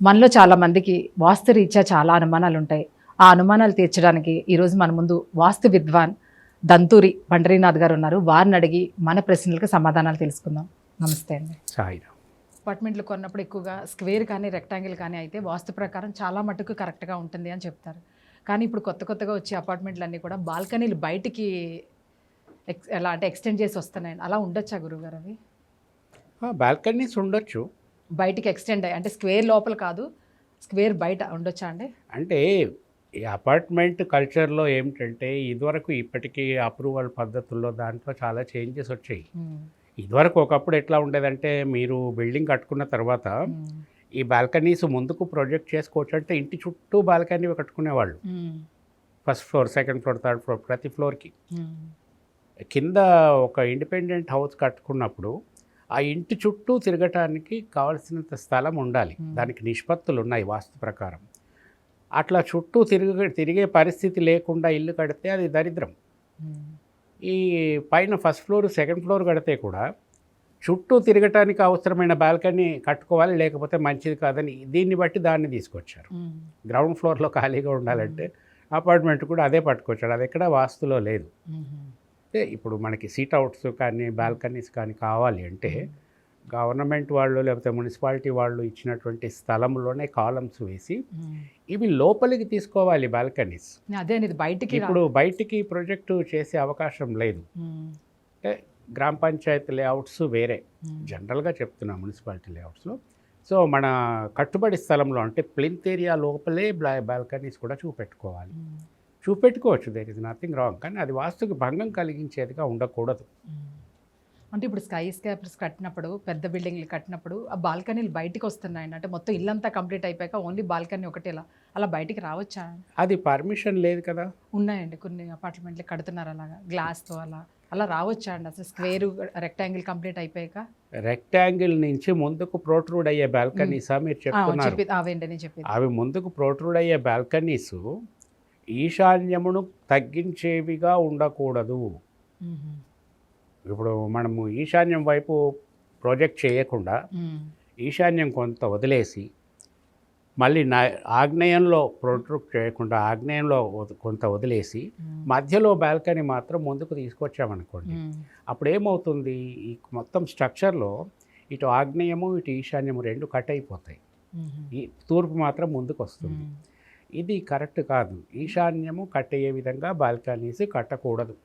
మనలో చాలా మందికి వాస్తు రీత్యా చాలా అనుమానాలు ఉంటాయి. ఆ అనుమానాలు తీర్చడానికి ఈరోజు మన ముందు వాస్తు విద్వాన్ దంతూరి పండరీనాథ్ గారు ఉన్నారు. వారిని అడిగి మన ప్రశ్నలకు సమాధానాలు తెలుసుకుందాం. నమస్తే అండి. అపార్ట్మెంట్లు కొన్నప్పుడు ఎక్కువగా స్క్వేర్ కానీ రెక్టాంగిల్ కానీ అయితే వాస్తు ప్రకారం చాలా మటుకు కరెక్ట్గా ఉంటుంది అని చెప్తారు. కానీ ఇప్పుడు కొత్త కొత్తగా వచ్చే అపార్ట్మెంట్లు అన్నీ కూడా బాల్కనీలు బయటికి ఎక్స్ ఎలా అంటే ఎక్స్టెండ్ చేసి వస్తున్నాయండి అలా ఉండొచ్చా గురువుగారు అవి? బాల్కనీస్ ఉండొచ్చు. బయటికి ఎక్స్టెండ్ అయ్యి అంటే స్క్వేర్ లోపల కాదు స్క్వేర్ బయట ఉండొచ్చా అండి? అంటే ఈ అపార్ట్మెంట్ కల్చర్లో ఏమిటంటే ఇదివరకు ఇప్పటికీ అప్రూవల్ పద్ధతుల్లో దాంట్లో చాలా చేంజెస్ వచ్చాయి. ఇదివరకు ఒకప్పుడు ఎట్లా ఉండేదంటే మీరు బిల్డింగ్ కట్టుకున్న తర్వాత ఈ బాల్కనీస్ ముందుకు ప్రొజెక్ట్ చేసుకోవచ్చు అంటే ఇంటి చుట్టూ balcony కట్టుకునేవాళ్ళు. First floor second floor third floor ప్రతి ఫ్లోర్కి కింద ఒక ఇండిపెండెంట్ హౌస్ కట్టుకున్నప్పుడు ఆ ఇంటి చుట్టూ తిరగటానికి కావాల్సినంత స్థలం ఉండాలి. Hmm. దానికి నిష్పత్తులు ఉన్నాయి వాస్తు ప్రకారం. అట్లా చుట్టూ తిరిగే తిరిగే పరిస్థితి లేకుండా ఇల్లు కడితే అది దరిద్రం. ఈ పైన ఫస్ట్ ఫ్లోర్ సెకండ్ ఫ్లోర్ కడితే కూడా చుట్టూ తిరగటానికి అవసరమైన బాల్కనీ కట్టుకోవాలి లేకపోతే మంచిది కాదని దీన్ని బట్టి దాన్ని తీసుకొచ్చారు. గ్రౌండ్ ఫ్లోర్లో ఖాళీగా ఉండాలంటే అపార్ట్మెంట్ కూడా అదే పట్టుకొచ్చాడు. అది ఎక్కడ వాస్తులో లేదు. అంటే ఇప్పుడు మనకి సీట్ అవుట్స్ కానీ బాల్కనీస్ కానీ కావాలి అంటే గవర్నమెంట్ వాళ్ళు లేకపోతే మున్సిపాలిటీ వాళ్ళు ఇచ్చినటువంటి స్థలంలోనే కాలమ్స్ వేసి ఇవి లోపలికి తీసుకోవాలి బాల్కనీస్. అదే బయటికి ఇప్పుడు బయటికి ప్రొజెక్టు చేసే అవకాశం లేదు. అంటే గ్రామ పంచాయతీ లేఅవుట్స్ వేరే. జనరల్గా చెప్తున్నా మున్సిపాలిటీ లేఅవుట్స్లో సో మన కట్టుబడి స్థలంలో అంటే ప్లింత్ ఏరియా లోపలే బాల్కనీస్ కూడా చూపెట్టుకోవాలి. చూపెట్టుకోవచ్చు. దేర్ ఇస్ నథింగ్ రాంగ్ కానీ అది వాస్తుకి భంగం కలిగించేదిగా ఉండకూడదు. అంటే ఇప్పుడు స్కై స్కాపర్స్ కట్టినప్పుడు పెద్ద బిల్డింగ్లు కట్టినప్పుడు ఆ బాల్కనీలు బయటికి వస్తున్నాయండి అంటే మొత్తం ఇల్లంతా కంప్లీట్ అయిపోయాక ఓన్లీ బాల్కనీ ఒకటి ఇలా అలా బయటికి రావచ్చా? అది పర్మిషన్ లేదు కదా? ఉన్నాయండి. కొన్ని అపార్ట్మెంట్లు కడుతున్నారు అలాగా. గ్లాస్తో అలా. అలా రావచ్చా అండి? అసలు స్క్వేర్ రెక్టాంగిల్ కంప్లీట్ అయిపోయాక? రెక్టాంగిల్ నుంచి ముందుకు ప్రోట్రూడ్ అయ్యే బాల్కనీసా మీరు చెప్తున్నారు. చెప్పి అవి ముందుకు ప్రోట్రూడ్ అయ్యే బాల్కనీస్ ఈశాన్యమును తగ్గించేవిగా ఉండకూడదు. ఇప్పుడు మనము ఈశాన్యం వైపు ప్రాజెక్ట్ చేయకుండా ఈశాన్యం కొంత వదిలేసి మళ్ళీ నా ఆగ్నేయంలో ప్రొట్రూట్ చేయకుండా ఆగ్నేయంలో కొంత వదిలేసి మధ్యలో బాల్కనీ మాత్రం ముందుకు తీసుకొచ్చామనుకోండి అప్పుడు ఏమవుతుంది ఈ మొత్తం స్ట్రక్చర్లో ఇటు ఆగ్నేయము ఇటు ఈశాన్యము రెండు కట్ అయిపోతాయి. ఈ తూర్పు మాత్రం ముందుకు వస్తుంది. ఇది కరెక్ట్ కాదు. ఈశాన్యము కట్ విధంగా బాల్కనీస్ కట్టకూడదు.